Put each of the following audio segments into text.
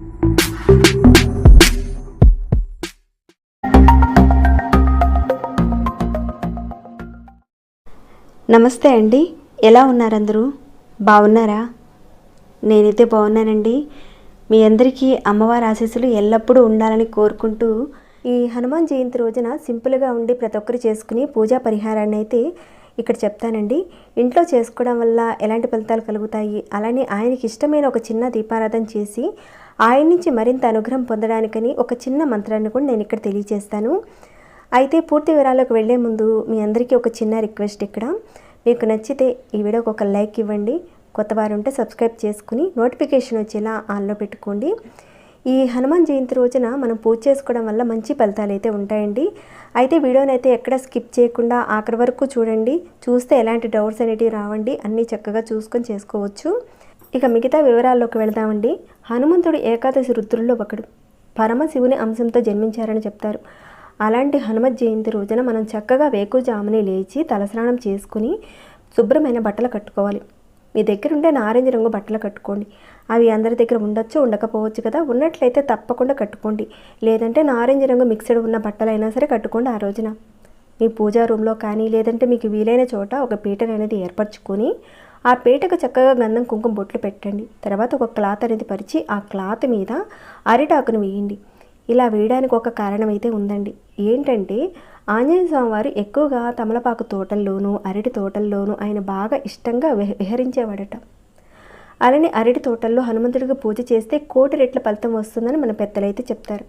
నమస్తే అండి. ఎలా ఉన్నారందరూ? బాగున్నారా? నేనైతే బాగున్నానండి. మీ అందరికీ అమ్మవారి ఆశీస్సులు ఎల్లప్పుడూ ఉండాలని కోరుకుంటూ ఈ హనుమాన్ జయంతి రోజున సింపుల్గా ఉండి ప్రతి ఒక్కరు చేసుకుని పూజా పరిహారాన్ని అయితే ఇక్కడ చెప్తానండి. ఇంట్లో చేసుకోవడం వల్ల ఎలాంటి ఫలితాలు కలుగుతాయి? అలానే ఆయనకి ఇష్టమైన ఒక చిన్న దీపారాధన చేసి ఆయన నుంచి మరింత అనుగ్రహం పొందడానికని ఒక చిన్న మంత్రాన్ని కూడా నేను ఇక్కడ తెలియజేస్తాను. అయితే పూర్తి వివరాలకు వెళ్ళే ముందు మీ అందరికీ ఒక చిన్న రిక్వెస్ట్ ఇక్కడ. మీకు నచ్చితే ఈ వీడియోకి ఒక లైక్ ఇవ్వండి. కొత్త వారు ఉంటే సబ్స్క్రైబ్ చేసుకుని నోటిఫికేషన్ వచ్చేలా ఆన్లో పెట్టుకోండి. ఈ హనుమాన్ జయంతి రోజున మనం పూజ చేసుకోవడం వల్ల మంచి ఫలితాలు అయితే ఉంటాయండి. అయితే వీడియోని అయితే ఎక్కడ స్కిప్ చేయకుండా ఆఖరి వరకు చూడండి. చూస్తే ఎలాంటి డౌట్స్ అనేటివి రావండి. అన్నీ చక్కగా చూసుకొని చేసుకోవచ్చు. ఇక మిగతా వివరాల్లోకి వెళదామండి. హనుమంతుడు ఏకాదశి రుద్రుల్లో ఒకడు. పరమశివుని అంశంతో జన్మించారని చెప్తారు. అలాంటి హనుమత్ జయంతి రోజున మనం చక్కగా వేకుజామునే లేచి తలస్నానం చేసుకుని శుభ్రమైన బట్టలు కట్టుకోవాలి. మీ దగ్గర ఉండే నారింజ రంగు బట్టలు కట్టుకోండి. అవి అందరి దగ్గర ఉండొచ్చు ఉండకపోవచ్చు కదా? ఉన్నట్లయితే తప్పకుండా కట్టుకోండి. లేదంటే నారింజ రంగు మిక్స్డ్ ఉన్న బట్టలైనా సరే కట్టుకోండి ఆ రోజున. మీ పూజా రూమ్లో కానీ లేదంటే మీకు వీలైన చోట ఒక పీటర్ అనేది ఏర్పరచుకొని ఆ పీటకు చక్కగా గంధం కుంకుమ బొట్లు పెట్టండి. తర్వాత ఒక క్లాత్ అనేది పరిచి ఆ క్లాత్ మీద అరిటాకును వేయండి. ఇలా వేయడానికి ఒక కారణం అయితే ఉందండి. ఏంటంటే ఆంజనేయస్వామి వారు ఎక్కువగా తమలపాకు తోటల్లోనూ అరటి తోటల్లోనూ ఆయన బాగా ఇష్టంగా విహరించేవాడట. అలానే అరటి తోటల్లో హనుమంతుడికి పూజ చేస్తే కోటి రెట్ల ఫలితం వస్తుందని మన పెద్దలైతే చెప్తారు.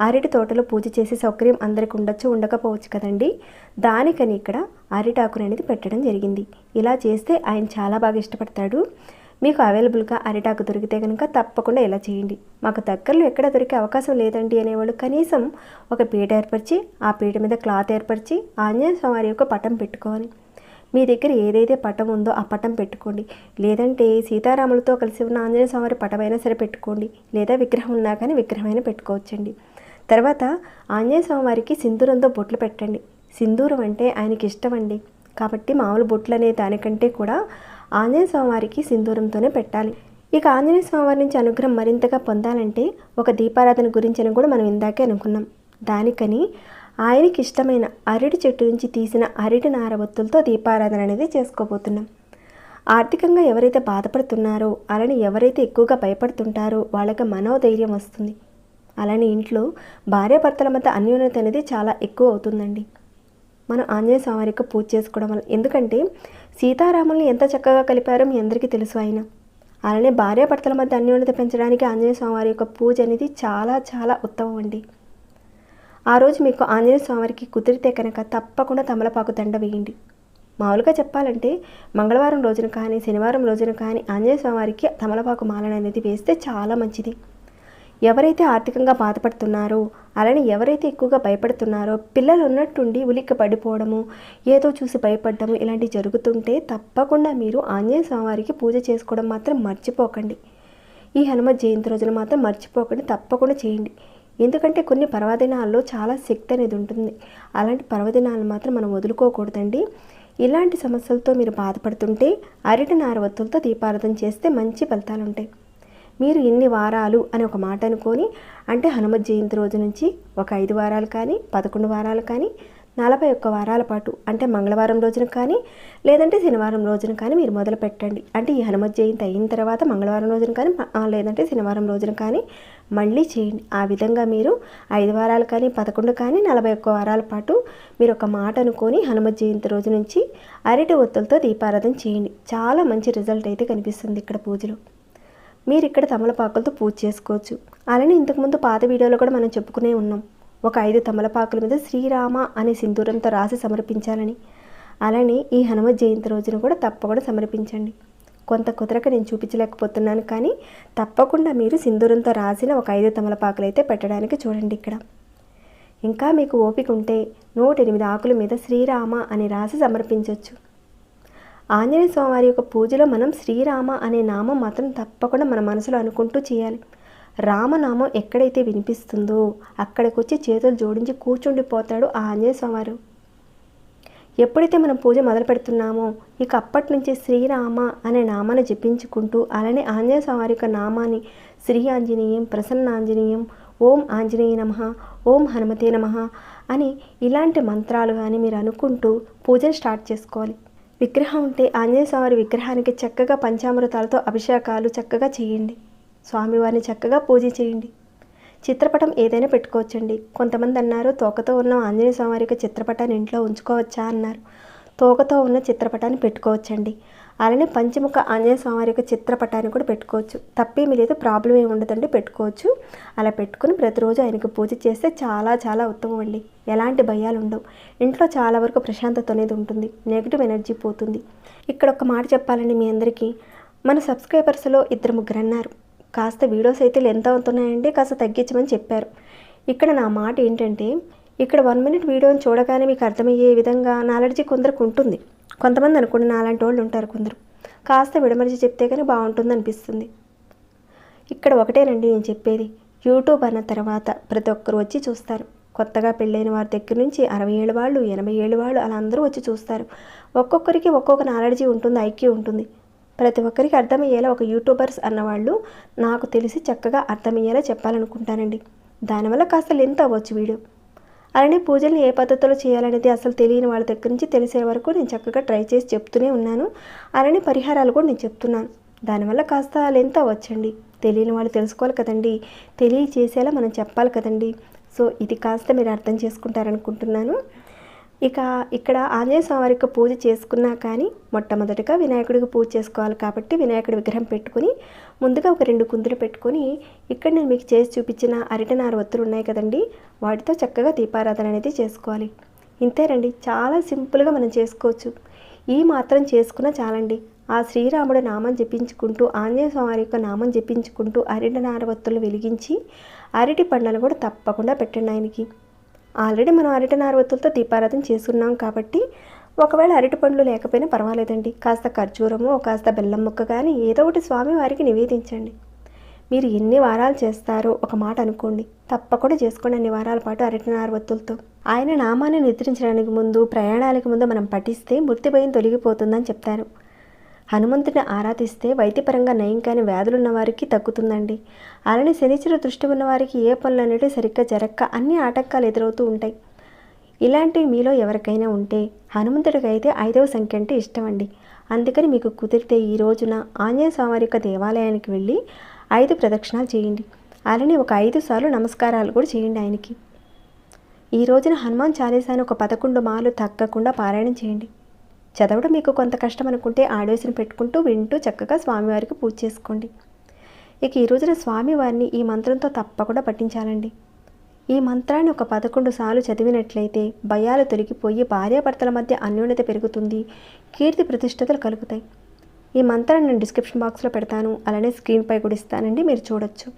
అరటి తోటలో పూజ చేసే సౌకర్యం అందరికి ఉండొచ్చు ఉండకపోవచ్చు కదండి? దానికని ఇక్కడ అరిటాకుని అనేది పెట్టడం జరిగింది. ఇలా చేస్తే ఆయన చాలా బాగా ఇష్టపడతాడు. మీకు అవైలబుల్గా అరిటాకు దొరికితే కనుక తప్పకుండా ఇలా చేయండి. మాకు దగ్గరలో ఎక్కడ దొరికే అవకాశం లేదండి అనేవాళ్ళు కనీసం ఒక పీట ఏర్పరిచి ఆ పీట మీద క్లాత్ ఏర్పరిచి ఆంజనేయ స్వామి యొక్క పటం పెట్టుకోవాలి. మీ దగ్గర ఏదైతే పటం ఉందో ఆ పటం పెట్టుకోండి. లేదంటే సీతారాములతో కలిసి ఉన్న ఆంజనేయ స్వామి పటమైనా సరే పెట్టుకోండి. లేదా విగ్రహం ఉన్నా కానీ విగ్రహమైనా పెట్టుకోవచ్చండి. తర్వాత ఆంజనేయ స్వామి వారికి సింధూరంతో బొట్లు పెట్టండి. సింధూరం అంటే ఆయనకి ఇష్టం అండి కాబట్టి మామూలు బొట్లు అనే దానికంటే కూడా ఆంజనేయ స్వామివారికి సింధూరంతోనే పెట్టాలి. ఇక ఆంజనేయ స్వామి వారి నుంచి అనుగ్రహం మరింతగా పొందాలంటే ఒక దీపారాధన గురించి కూడా మనం ఇందాకే అనుకున్నాం. దానికని ఆయనకి ఇష్టమైన అరటి చెట్టు నుంచి తీసిన అరటి నార ఒత్తులతో దీపారాధన అనేది చేసుకోబోతున్నాం. ఆర్థికంగా ఎవరైతే బాధపడుతున్నారో అలానే ఎవరైతే ఎక్కువగా భయపడుతుంటారో వాళ్ళకి మనోధైర్యం వస్తుంది. అలానే ఇంట్లో భార్యాభర్తల మధ్య అన్యోన్యత అనేది చాలా ఎక్కువ అవుతుందండి. మనం ఆంజనేయ స్వామి యొక్క పూజ చేసుకోవడం వల్ల ఎందుకంటే సీతారాముల్ని ఎంత చక్కగా కలిపారో మీ అందరికీ తెలుసు ఆయన. అలానే భార్యాభర్తల మధ్య అన్యోన్యత పెంచడానికి ఆంజనేయ స్వామి వారి యొక్క పూజ అనేది చాలా చాలా ఉత్తమం అండి. ఆ రోజు మీకు ఆంజనేయ స్వామివారికి కుదిరితే కనుక తప్పకుండా తమలపాకు దండ వేయండి. మామూలుగా చెప్పాలంటే మంగళవారం రోజున కానీ శనివారం రోజున కానీ ఆంజనేయ స్వామివారికి తమలపాకు మాలన అనేది వేస్తే చాలా మంచిది. ఎవరైతే ఆర్థికంగా బాధపడుతున్నారో అలానే ఎవరైతే ఎక్కువగా భయపడుతున్నారో పిల్లలు ఉన్నట్టుండి ఉలిక్కి పడిపోవడము ఏదో చూసి భయపడడము ఇలాంటివి జరుగుతుంటే తప్పకుండా మీరు ఆంజనేయ స్వామివారికి పూజ చేసుకోవడం మాత్రం మర్చిపోకండి. ఈ హనుమ జయంతి రోజున మాత్రం మర్చిపోకండి తప్పకుండా చేయండి. ఎందుకంటే కొన్ని పర్వదినాల్లో చాలా శక్తి అనేది ఉంటుంది. అలాంటి పర్వదినాలు మాత్రం మనం వదులుకోకూడదండి. ఇలాంటి సమస్యలతో మీరు బాధపడుతుంటే అరటి నార ఒత్తులతో దీపారాధన చేస్తే మంచి ఫలితాలు ఉంటాయి. మీరు ఇన్ని వారాలు అని ఒక మాట అనుకొని అంటే హనుమత్ జయంతి రోజు నుంచి ఒక ఐదు వారాలు కానీ పదకొండు వారాలు కానీ నలభై ఒక్క వారాల పాటు అంటే మంగళవారం రోజున కానీ లేదంటే శనివారం రోజున కానీ మీరు మొదలు పెట్టండి. అంటే ఈ హనుమత్ జయంతి అయిన తర్వాత మంగళవారం రోజున కానీ లేదంటే శనివారం రోజున కానీ మళ్ళీ చేయండి. ఆ విధంగా మీరు ఐదు వారాలు కానీ పదకొండు కానీ నలభై ఒక్క వారాల పాటు మీరు ఒక మాట అనుకొని హనుమత్ జయంతి రోజు నుంచి అరటి ఒత్తులతో దీపారాధన చేయండి. చాలా మంచి రిజల్ట్ అయితే కనిపిస్తుంది ఇక్కడ పూజలో. మీరు ఇక్కడ తమలపాకులతో పూజ చేసుకోవచ్చు. అలానే ఇంతకుముందు పాత వీడియోలో కూడా మనం చెప్పుకునే ఉన్నాం. ఒక ఐదు తమలపాకుల మీద శ్రీరామ అనే సింధూరంతో రాసి సమర్పించాలని. అలానే ఈ హనుమత్ జయంతి రోజున కూడా తప్పకుండా సమర్పించండి. కొంత కుదరక నేను చూపించలేకపోతున్నాను కానీ తప్పకుండా మీరు సింధూరంతో రాసిన ఒక ఐదు తమలపాకులు అయితే పెట్టడానికి చూడండి ఇక్కడ. ఇంకా మీకు ఓపిక ఉంటే నూట ఎనిమిది ఆకుల మీద శ్రీరామ అని రాసి సమర్పించవచ్చు ఆంజనేయ స్వామివారి యొక్క పూజలో మనం శ్రీరామ అనే నామం మాత్రం తప్పకుండా మన మనసులో అనుకుంటూ చేయాలి. రామనామం ఎక్కడైతే వినిపిస్తుందో అక్కడికి వచ్చి చేతులు జోడించి కూర్చుండిపోతాడు ఆ ఆంజనేయ స్వామివారు. ఎప్పుడైతే మనం పూజ మొదలు పెడుతున్నామో ఇక అప్పటి నుంచి శ్రీరామ అనే నామాన్ని జపించుకుంటూ అలానే ఆంజనేయ స్వామి యొక్క నామాన్ని శ్రీ ఆంజనేయం ప్రసన్నాంజనేయం ఓం ఆంజనేయ నమ ఓం హనుమతే నమ అని ఇలాంటి మంత్రాలు కానీ మీరు అనుకుంటూ పూజను స్టార్ట్ చేసుకోవాలి. విగ్రహం ఉంటే ఆంజనేయ స్వామి విగ్రహానికి చక్కగా పంచామృతాలతో అభిషేకాలు చక్కగా చేయండి. స్వామివారిని చక్కగా పూజ చేయండి. చిత్రపటం ఏదైనా పెట్టుకోవచ్చండి. కొంతమంది అన్నారు తోకతో ఉన్న ఆంజనేయ స్వామి యొక్క చిత్రపటాన్ని ఇంట్లో ఉంచుకోవచ్చా అన్నారు. తోకతో ఉన్న చిత్రపటాన్ని పెట్టుకోవచ్చండి. అలానే పంచముఖ ఆంజనేయ స్వామి యొక్క చిత్రపటాన్ని కూడా పెట్టుకోవచ్చు. తప్పేమీ లేదు ప్రాబ్లం ఏమి ఉండదండి పెట్టుకోవచ్చు. అలా పెట్టుకుని ప్రతిరోజు ఆయనకు పూజ చేస్తే చాలా చాలా ఉత్తమం అండి. ఎలాంటి భయాలు ఉండవు. ఇంట్లో చాలా వరకు ప్రశాంతత అనేది ఉంటుంది. నెగిటివ్ ఎనర్జీ పోతుంది. ఇక్కడ ఒక మాట చెప్పాలండి మీ అందరికీ. మన సబ్స్క్రైబర్స్లో ఇద్దరు ముగ్గురు అన్నారు. కాస్త వీడియోస్ అయితే ఎంత అవుతున్నాయండి కాస్త తగ్గించమని చెప్పారు. ఇక్కడ నా మాట ఏంటంటే ఇక్కడ వన్ మినిట్ వీడియోని చూడగానే మీకు అర్థమయ్యే విధంగా నాలెడ్జీ కొందరికి ఉంటుంది. కొంతమంది అనుకోండి నాలాంటి వాళ్ళు ఉంటారు కొందరు. కాస్త విడమరిచి చెప్తే కానీ బాగుంటుంది అనిపిస్తుంది ఇక్కడ ఒకటేనండి నేను చెప్పేది. యూట్యూబ్ అన్న తర్వాత ప్రతి ఒక్కరు వచ్చి చూస్తారు. కొత్తగా పెళ్ళైన వారి దగ్గర నుంచి అరవై ఏళ్ళ వాళ్ళు ఎనభై ఏళ్ళ వాళ్ళు అలా అందరూ వచ్చి చూస్తారు. ఒక్కొక్కరికి ఒక్కొక్క నాలెడ్జీ ఉంటుంది ఐక్యూ ఉంటుంది. ప్రతి ఒక్కరికి అర్థమయ్యేలా ఒక యూట్యూబర్స్ అన్నవాళ్ళు నాకు తెలిసి చక్కగా అర్థమయ్యేలా చెప్పాలనుకుంటానండి దానివల్ల కాస్త లెంత్ అవ్వచ్చు వీడియో. అలానే పూజల్ని ఏ పద్ధతిలో చేయాలనేది అసలు తెలియని వాళ్ళ దగ్గర నుంచి తెలిసే వరకు నేను చక్కగా ట్రై చేసి చెప్తూనే ఉన్నాను. అలానే పరిహారాలు కూడా నేను చెప్తున్నాను. దానివల్ల కాస్త లెంత్ అవ్వచ్చండి. తెలియని వాళ్ళు తెలుసుకోవాలి కదండి. తెలియచేసేలా మనం చెప్పాలి కదండి. సో ఇది కాస్త మీరు అర్థం చేసుకుంటారనుకుంటున్నాను. ఇక ఇక్కడ ఆంజనేయ స్వామివారికి పూజ చేసుకున్నా కానీ మొట్టమొదటిగా వినాయకుడికి పూజ చేసుకోవాలి కాబట్టి వినాయకుడి విగ్రహం పెట్టుకుని ముందుగా ఒక రెండు కుందులు పెట్టుకొని ఇక్కడ నేను మీకు చేసి చూపించిన అరటినార ఒత్తులు ఉన్నాయి కదండి వాటితో చక్కగా దీపారాధన అనేది చేసుకోవాలి. ఇంతేనండి చాలా సింపుల్గా మనం చేసుకోవచ్చు. ఈ మాత్రం చేసుకున్నా చాలండి. ఆ శ్రీరాముడు నామం జపించుకుంటూ ఆంజనేయ స్వామి యొక్క నామం జపించుకుంటూ అరటి నారవత్తులు వెలిగించి అరటి పండ్లను కూడా తప్పకుండా పెట్టండి ఆయనకి. ఆల్రెడీ మనం అరటి నారవత్తులతో దీపారాధన చేసుకున్నాం కాబట్టి ఒకవేళ అరటి పండ్లు లేకపోయినా పర్వాలేదండి. కాస్త ఖర్జూరము కాస్త బెల్లం ముక్క కానీ ఏదో ఒకటి స్వామి వారికి నివేదించండి. మీరు ఎన్ని వారాలు చేస్తారో ఒక మాట అనుకోండి. తప్పకుండా చేసుకోండి అన్ని వారాల పాటు అరటి నారవత్తులతో ఆయన నామాన్ని నిద్రించడానికి ముందు ప్రయాణాలకు ముందు మనం పఠిస్తే మృతి భయం తొలగిపోతుందని చెప్తారు. హనుమంతుని ఆరాధిస్తే వైద్యపరంగా నయం కాని వ్యాధులు ఉన్నవారికి తగ్గుతుందండి. అలానే శనిచర దృష్టి ఉన్నవారికి ఏ పనులు సరిగ్గా జరక్క అన్ని ఆటంకాలు ఎదురవుతూ ఉంటాయి. ఇలాంటివి మీలో ఎవరికైనా ఉంటే హనుమంతుడికి అయితే ఐదవ సంఖ్య అంటే ఇష్టం అండి అందుకని మీకు కుదిరితే ఈ రోజున ఆంజనేయ స్వామి యొక్క దేవాలయానికి వెళ్ళి ఐదు ప్రదక్షిణాలు చేయండి. అలానే ఒక ఐదు సార్లు నమస్కారాలు కూడా చేయండి ఆయనకి. ఈ రోజున హనుమాన్ చాలీసాని ఒక పదకొండు మాలు తగ్గకుండా పారాయణం చేయండి. చదవడం మీకు కొంత కష్టం అనుకుంటే ఆడియోస్ని పెట్టుకుంటూ వింటూ చక్కగా స్వామివారికి పూజ చేసుకోండి. ఇక ఈ రోజున స్వామివారిని ఈ మంత్రంతో తప్పకుండా పఠించాలండి. ఈ మంత్రాన్ని ఒక పదకొండు సార్లు చదివినట్లయితే భయాలు తొలగిపోయి భార్యాభర్తల మధ్య అన్యోన్యత పెరుగుతుంది కీర్తి ప్రతిష్టతలు కలుగుతాయి. ఈ మంత్రాన్ని నేను డిస్క్రిప్షన్ బాక్స్లో పెడతాను అలానే స్క్రీన్పై కూడా ఇస్తానండి మీరు చూడొచ్చు.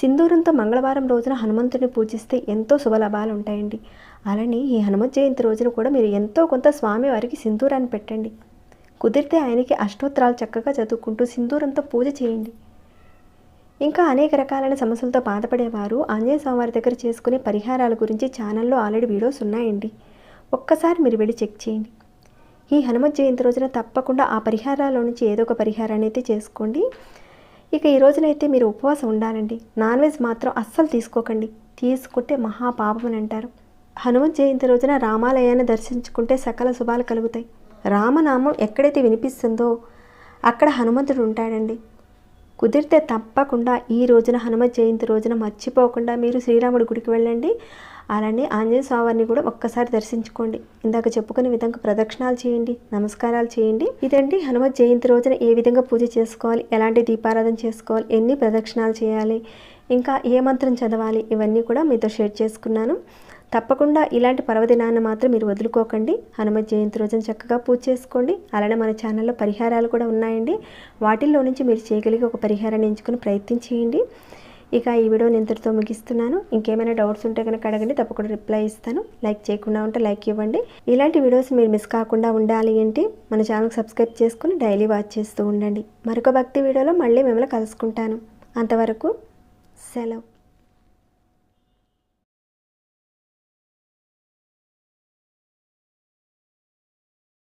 సింధూరంతో మంగళవారం రోజున హనుమంతుడిని పూజిస్తే ఎంతో శుభలాభాలు ఉంటాయండి. అలానే ఈ హనుమత్ జయంతి రోజున కూడా మీరు ఎంతో కొంత స్వామివారికి సింధూరాన్ని పెట్టండి. కుదిరితే ఆయనకి అష్టోత్తరాలు చక్కగా చదువుకుంటూ సింధూరంతో పూజ చేయండి. ఇంకా అనేక రకాలైన సమస్యలతో బాధపడేవారు ఆంజనేయ స్వామివారి దగ్గర చేసుకునే పరిహారాల గురించి ఛానల్లో ఆల్రెడీ వీడియోస్ ఉన్నాయండి. ఒక్కసారి మీరు వెళ్ళి చెక్ చేయండి. ఈ హనుమత్ జయంతి రోజున తప్పకుండా ఆ పరిహారాల్లో నుంచి ఏదో ఒక పరిహారాన్ని అయితే చేసుకోండి. ఇక ఈ రోజునైతే మీరు ఉపవాసం ఉండాలండి. నాన్ వెజ్ మాత్రం అస్సలు తీసుకోకండి. తీసుకుంటే మహాపాపం అని అంటారు. హనుమత్ జయంతి రోజున రామాలయాన్ని దర్శించుకుంటే సకల శుభాలు కలుగుతాయి. రామనామం ఎక్కడైతే వినిపిస్తుందో అక్కడ హనుమంతుడు ఉంటాడండి. కుదిరితే తప్పకుండా ఈ రోజున హనుమత్ జయంతి రోజున మర్చిపోకుండా మీరు శ్రీరాముడి గుడికి వెళ్ళండి. అలానే ఆంజనేయ స్వామిని కూడా ఒక్కసారి దర్శించుకోండి. ఇందాక చెప్పుకునే విధంగా ప్రదక్షిణాలు చేయండి నమస్కారాలు చేయండి. ఇదండి హనుమత్ జయంతి రోజున ఏ విధంగా పూజ చేసుకోవాలి ఎలాంటి దీపారాధన చేసుకోవాలి ఎన్ని ప్రదక్షిణాలు చేయాలి ఇంకా ఏ మంత్రం చదవాలి ఇవన్నీ కూడా మీతో షేర్ చేసుకున్నాను. తప్పకుండా ఇలాంటి పర్వదినాన్ని మాత్రం మీరు వదులుకోకండి. హనుమ జయంతి రోజున చక్కగా పూజ చేసుకోండి. అలానే మన ఛానల్లో పరిహారాలు కూడా ఉన్నాయండి. వాటిల్లో నుంచి మీరు చేయగలిగే ఒక పరిహారాన్ని ఎంచుకుని ప్రయత్నం చేయండి. ఇక ఈ వీడియోని ఇంతటితో ముగిస్తున్నాను. ఇంకేమైనా డౌట్స్ ఉంటే కనుక అడగండి. తప్పకుండా రిప్లై ఇస్తాను. లైక్ చేయకుండా ఉంటే లైక్ ఇవ్వండి. ఇలాంటి వీడియోస్ మీరు మిస్ కాకుండా ఉండాలి అంటే మన ఛానల్ సబ్స్క్రైబ్ చేసుకుని డైలీ వాచ్ చేస్తూ ఉండండి. మరొక భక్తి వీడియోలో మళ్ళీ మిమ్మల్ని కలుసుకుంటాను. అంతవరకు Hello